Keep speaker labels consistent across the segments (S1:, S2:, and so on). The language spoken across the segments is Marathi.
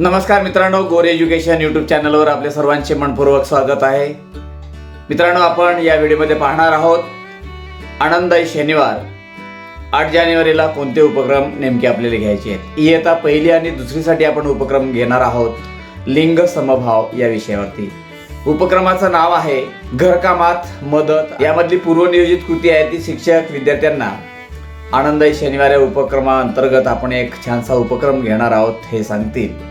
S1: नमस्कार मित्रांनो गोरे एज्युकेशन यूट्यूब चॅनलवर आपल्या सर्वांचे मनपूर्वक स्वागत आहे. मित्रांनो आपण या व्हिडिओमध्ये पाहणार आहोत आनंदाई शनिवार. आठ जानेवारीला कोणते उपक्रम नेमके आपल्याला घ्यायचे आहेत? इयत्ता पहिली आणि दुसरीसाठी आपण उपक्रम घेणार आहोत लिंग समभाव या विषयावरती. उपक्रमाचं नाव आहे घरकामात मदत. यामधली पूर्वनियोजित कृती आहे ती शिक्षक विद्यार्थ्यांना. आनंदाई शनिवार या उपक्रमाअंतर्गत आपण एक छानसा उपक्रम घेणार आहोत हे सांगतील.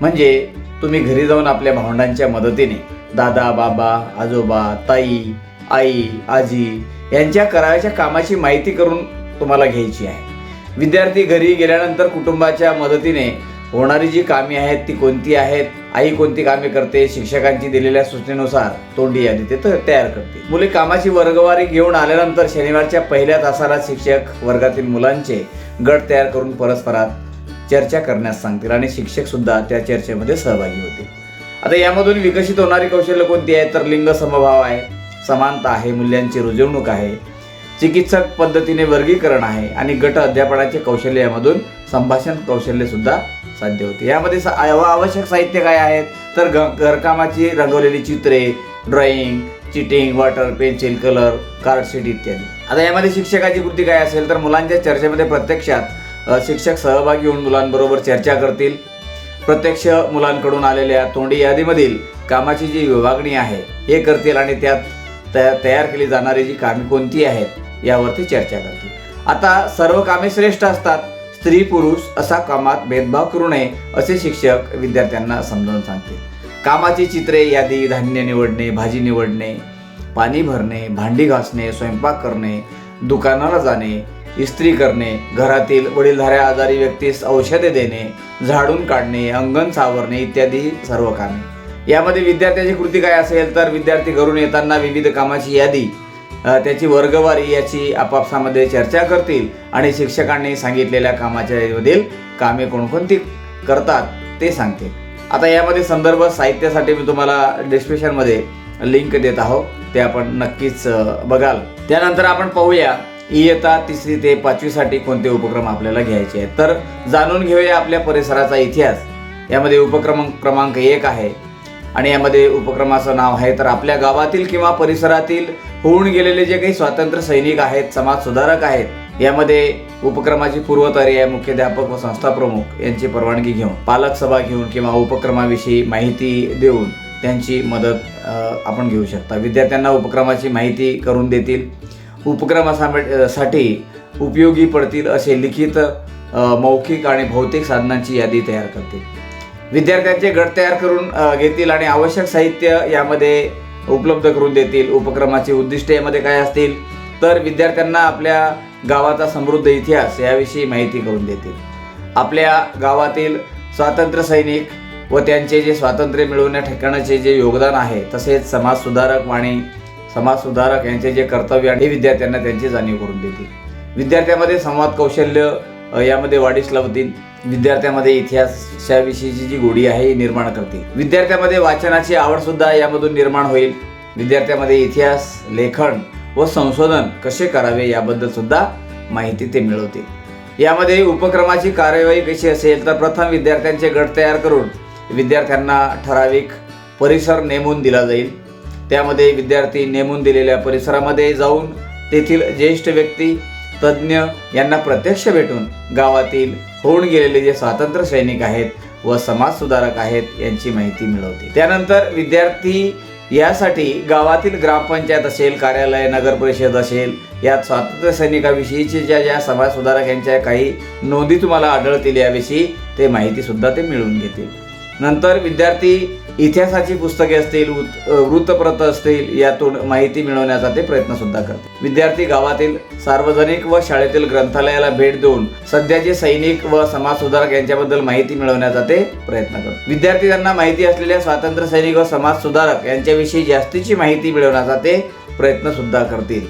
S1: म्हणजे तुम्ही घरी जाऊन आपल्या भावंडांच्या मदतीने दादा बाबा आजोबा ताई आई आजी यांच्या करावयाच्या कामाची माहिती करून तुम्हाला घ्यायची आहे. विद्यार्थी घरी गेल्यानंतर कुटुंबाच्या मदतीने होणारी जी कामे आहेत ती कोणती आहेत आई कोणती कामे करते शिक्षकांची दिलेल्या सूचनेनुसार तोंडी यादी ते तयार करते. मुले कामाची वर्गवारी घेऊन आल्यानंतर शनिवारच्या पहिल्या तासाला शिक्षक वर्गातील मुलांचे गट तयार करून परस्परात चर्चा करण्यास सांगतील आणि शिक्षक सुद्धा त्या चर्चेमध्ये सहभागी होतील. आता यामधून विकसित होणारी कौशल्य कोणती आहे? तर लिंग समभाव आहे समानता आहे मूल्यांची रुजवणूक आहे चिकित्सक पद्धतीने वर्गीकरण आहे आणि गट अध्यापनाचे कौशल्य यामधून संभाषण कौशल्य सुद्धा साध्य होते. यामध्ये सा- आवश्यक साहित्य काय आहेत तर घ घरकामाची रंगवलेली चित्रे drawing cheating water pencil colour card sheet इत्यादी. आता यामध्ये शिक्षकाची कृती काय असेल? तर मुलांच्या चर्चेमध्ये प्रत्यक्षात शिक्षक सहभागी होऊन मुलांबरोबर चर्चा करतील. प्रत्यक्ष मुलांकडून आलेल्या तोंडी यादीमधील कामाची जी विभागणी आहे हे करतील आणि त्यात तया- तयार केली जाणारी जी कामे कोणती आहेत यावरती चर्चा करतील. आता सर्व कामे श्रेष्ठ असतात. स्त्री पुरुष असा कामात भेदभाव करू नये असे शिक्षक विद्यार्थ्यांना समजावून सांगतील. कामाची चित्रे यादी धान्य निवडणे भाजी निवडणे पाणी भरणे भांडी घासणे स्वयंपाक करणे दुकानाला जाणे इस्त्री करणे घरातील वडीलधाऱ्या आजारी व्यक्तीस औषधे देणे झाडून काढणे अंगण सावरणे इत्यादी सर्व कामे यामध्ये विद्यार्थ्याची कृती काय असेल तर विद्यार्थी घरून येताना विविध कामाची यादी त्याची वर्गवारी याची आपापसामध्ये चर्चा करतील आणि शिक्षकांनी सांगितलेल्या कामाच्या यादीमधील कामे कोणकोणती करतात ते सांगतील. आता यामध्ये संदर्भ साहित्यासाठी मी तुम्हाला डिस्क्रिप्शनमध्ये लिंक देत आहो ते आपण नक्कीच बघाल. त्यानंतर आपण पाहूया इयत्ता तिसरी ते पाचवीसाठी कोणते उपक्रम आपल्याला घ्यायचे आहेत? तर जाणून घेऊया आपल्या परिसराचा इतिहास. यामध्ये उपक्रम क्रमांक एक आहे. आणि यामध्ये उपक्रमाचं नाव आहे तर आपल्या गावातील किंवा परिसरातील होऊन गेलेले जे काही स्वातंत्र्य सैनिक आहेत समाज सुधारक आहेत यामध्ये उपक्रमाची पूर्वतयारी आहे मुख्याध्यापक व संस्था प्रमुख. यांची परवानगी घेऊन पालक सभा घेऊन किंवा उपक्रमाविषयी माहिती देऊन त्यांची मदत आपण घेऊ शकता. विद्यार्थ्यांना उपक्रमाची माहिती करून देतील. उपक्रमासाठी उपयोगी पडतील असे लिखित मौखिक आणि भौतिक साधनांची यादी तयार करतील. विद्यार्थ्यांचे गट तयार करून घेतील आणि आवश्यक साहित्य यामध्ये उपलब्ध करून देतील. उपक्रमाची उद्दिष्टे यामध्ये काय असतील? तर विद्यार्थ्यांना आपल्या गावाचा समृद्ध इतिहास याविषयी माहिती करून देतील. आपल्या गावातील स्वातंत्र्य सैनिक व त्यांचे जे स्वातंत्र्य मिळवण्या ठिकाणाचे जे योगदान आहे तसेच समाज सुधारक समाजसुधारक यांचे जे कर्तव्य आहे हे विद्यार्थ्यांना त्यांची जाणीव करून देतील. विद्यार्थ्यांमध्ये संवाद कौशल्य यामध्ये वाढीस लावतील. विद्यार्थ्यामध्ये इतिहासाविषयीची जी गोडी आहे ही निर्माण करते विद्यार्थ्यामध्ये वाचनाची आवडसुद्धा यामधून निर्माण होईल. विद्यार्थ्यामध्ये इतिहास लेखन व संशोधन कसे करावे याबद्दल सुद्धा माहिती ते मिळवते यामध्ये उपक्रमाची कार्यवाही कशी असेल तर प्रथम विद्यार्थ्यांचे गट तयार करून विद्यार्थ्यांना ठराविक परिसर नेमून दिला जाईल. त्यामध्ये विद्यार्थी नेमून दिलेल्या परिसरामध्ये जाऊन तेथील ज्येष्ठ व्यक्ती तज्ज्ञ यांना प्रत्यक्ष भेटून गावातील होऊन गेलेले जे स्वातंत्र्य सैनिक आहेत व समाज सुधारक आहेत यांची माहिती मिळवते. त्यानंतर विद्यार्थी यासाठी गावातील ग्रामपंचायत असेल कार्यालय नगर परिषद असेल यात स्वातंत्र्य सैनिकाविषयीचे ज्या ज्या समाज सुधारक यांच्या काही नोंदी तुम्हाला आढळतील याविषयी ते माहितीसुद्धा ते मिळवून घेतील. नंतर विद्यार्थी इतिहासाची पुस्तके असतील वृत्त- वृत्तपत्र असतील यातून माहिती मिळवण्याचा ते प्रयत्न सुद्धा करते विद्यार्थी गावातील सार्वजनिक व शाळेतील ग्रंथालयाला भेट देऊन सध्याचे सैनिक व समाज सुधारक यांच्याबद्दल माहिती मिळवण्याचा ते प्रयत्न करतात विद्यार्थी त्यांना माहिती असलेल्या स्वातंत्र्य सैनिक व समाज सुधारक यांच्याविषयी जास्तीची माहिती मिळवण्याचा ते प्रयत्न सुद्धा करतील.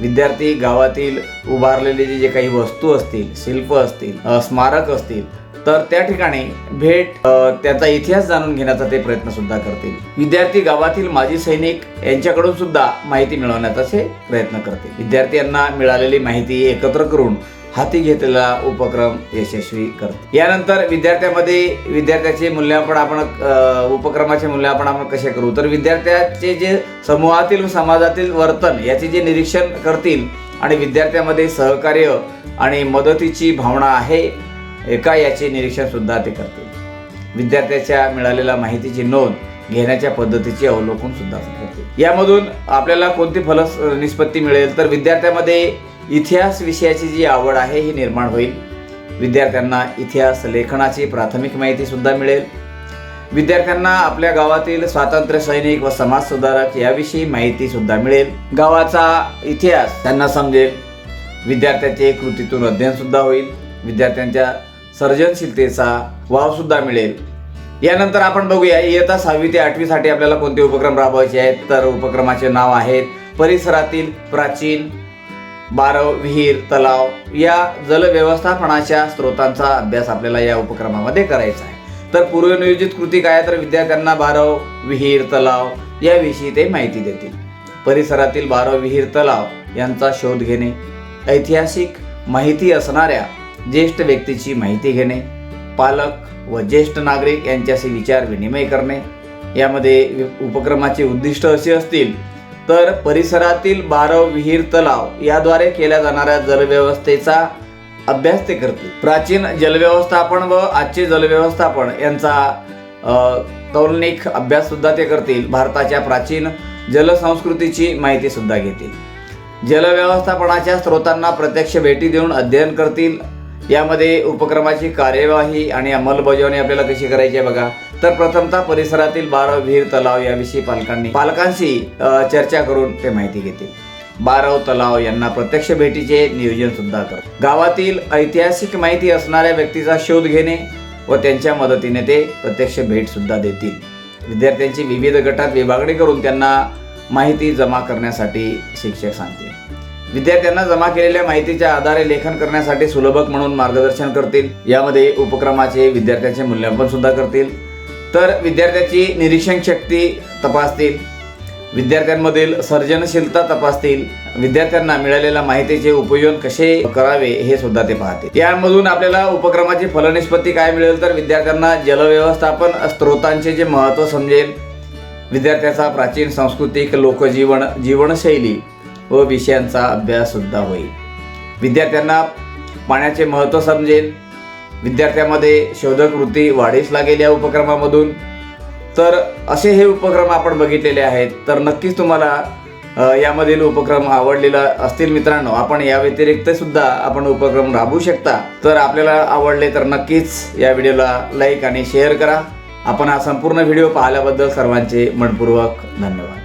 S1: विद्यार्थी गावातील उभारलेले जे जे काही वस्तू असतील शिल्प असतील स्मारक असतील तर त्या ठिकाणी भेट त्याचा इतिहास जाणून घेण्याचा ते प्रयत्न सुद्धा करतील. विद्यार्थी गावातील माजी सैनिक यांच्याकडून सुद्धा माहिती मिळवण्याचा ते प्रयत्न करतील. विद्यार्थ्यांना मिळालेली माहिती एकत्र करून हाती घेतलेला उपक्रम यशस्वी करते यानंतर विद्यार्थ्यामध्ये विद्यार्थ्याचे मूल्यांकन आपण उपक्रमाचे मूल्यांकन आपण कसे करू? तर विद्यार्थ्याचे जे समूहातील समाजातील वर्तन याचे जे निरीक्षण करतील आणि विद्यार्थ्यामध्ये सहकार्य आणि मदतीची भावना आहे एका याचे निरीक्षण सुद्धा ते करते विद्यार्थ्याच्या मिळालेल्या माहितीची नोंद घेण्याच्या पद्धतीचे अवलोकन सुद्धा करते यामधून आपल्याला कोणती फल निष्पत्ती मिळेल? तर विद्यार्थ्यामध्ये इतिहास विषयाची जी आवड आहे ही निर्माण होईल. विद्यार्थ्यांना इतिहास लेखनाची प्राथमिक माहिती सुद्धा मिळेल. विद्यार्थ्यांना आपल्या गावातील स्वातंत्र्य सैनिक व समाज सुधारक याविषयी माहिती सुद्धा मिळेल. गावाचा इतिहास त्यांना समजेल. विद्यार्थ्याचे कृतीतून अध्ययन सुद्धा होईल. विद्यार्थ्यांच्या सर्जनशीलतेचा वाव सुद्धा मिळेल. यानंतर आपण बघूया इयत्ता सहावी ते आठवीसाठी आपल्याला कोणते उपक्रम राबवायचे आहेत? तर उपक्रमाचे नाव आहेत परिसरातील प्राचीन बारव विहीर तलाव. या जलव्यवस्थापनाच्या स्रोतांचा अभ्यास आपल्याला या उपक्रमामध्ये करायचा आहे. तर पूर्वनियोजित कृती काय? तर विद्यार्थ्यांना बारव विहीर तलाव याविषयी ते माहिती देतील. परिसरातील बारव विहीर तलाव यांचा शोध घेणे ऐतिहासिक माहिती असणाऱ्या ज्येष्ठ व्यक्तीची माहिती घेणे पालक व ज्येष्ठ नागरिक यांच्याशी विचार विनिमय करणे यामध्ये उपक्रमाचे उद्दिष्ट असे असतील तर परिसरातील बारव विहीर तलाव याद्वारे केल्या जाणाऱ्या जलव्यवस्थेचा अभ्यास ते करतील. प्राचीन जलव्यवस्थापन व आजचे जलव्यवस्थापन यांचा तौलनिक अभ्याससुद्धा ते करतील. भारताच्या प्राचीन जलसंस्कृतीची माहितीसुद्धा घेतील. जलव्यवस्थापनाच्या स्रोतांना प्रत्यक्ष भेटी देऊन अध्ययन करतील. यामध्ये उपक्रमाची कार्यवाही आणि अंमलबजावणी आपल्याला कशी करायची आहे बघा. तर प्रथमतः परिसरातील बारव विहीर तलाव याविषयी पालकांनी पालकांशी चर्चा करून ते माहिती घेतील. बारव तलाव यांना प्रत्यक्ष भेटीचे नियोजन सुद्धा कर गावातील ऐतिहासिक माहिती असणाऱ्या व्यक्तीचा शोध घेणे व त्यांच्या मदतीने ते प्रत्यक्ष भेट सुद्धा देतील. विद्यार्थ्यांची विविध गटात विभागणी करून त्यांना माहिती जमा करण्यासाठी शिक्षक सांगतील. विद्यार्थ्यांना जमा केलेल्या माहितीच्या आधारे लेखन करण्यासाठी सुलभक म्हणून मार्गदर्शन करतील. यामध्ये उपक्रमाचे विद्यार्थ्यांचे मूल्यांकन सुद्धा करतील. तर विद्यार्थ्याची निरीक्षण शक्ती तपासतील. विद्यार्थ्यांमधील सर्जनशीलता तपासतील. विद्यार्थ्यांना मिळालेल्या माहितीचे उपयोग कसे करावे हे सुद्धा ते पाहतील. यामधून आपल्याला उपक्रमाची फलनिष्पत्ती काय मिळेल तर विद्यार्थ्यांना जलव्यवस्थापन स्त्रोतांचे जे महत्त्व समजेल. विद्यार्थ्याचा प्राचीन सांस्कृतिक लोकजीवन जीवनशैली व विषयांचा अभ्याससुद्धा होईल. विद्यार्थ्यांना पाण्याचे महत्त्व समजेल. विद्यार्थ्यामध्ये शोधक वृत्ती वाढीस लागेल या उपक्रमामधून. तर असे हे उपक्रम आपण बघितलेले आहेत. तर नक्कीच तुम्हाला यामधील उपक्रम आवडलेला असतील मित्रांनो. आपण या व्यतिरिक्त सुद्धा आपण उपक्रम राबवू शकता. तर आपल्याला आवडले तर नक्कीच या व्हिडिओला लाईक आणि शेअर करा. आपण हा संपूर्ण व्हिडिओ पाहिल्याबद्दल सर्वांचे मनपूर्वक धन्यवाद.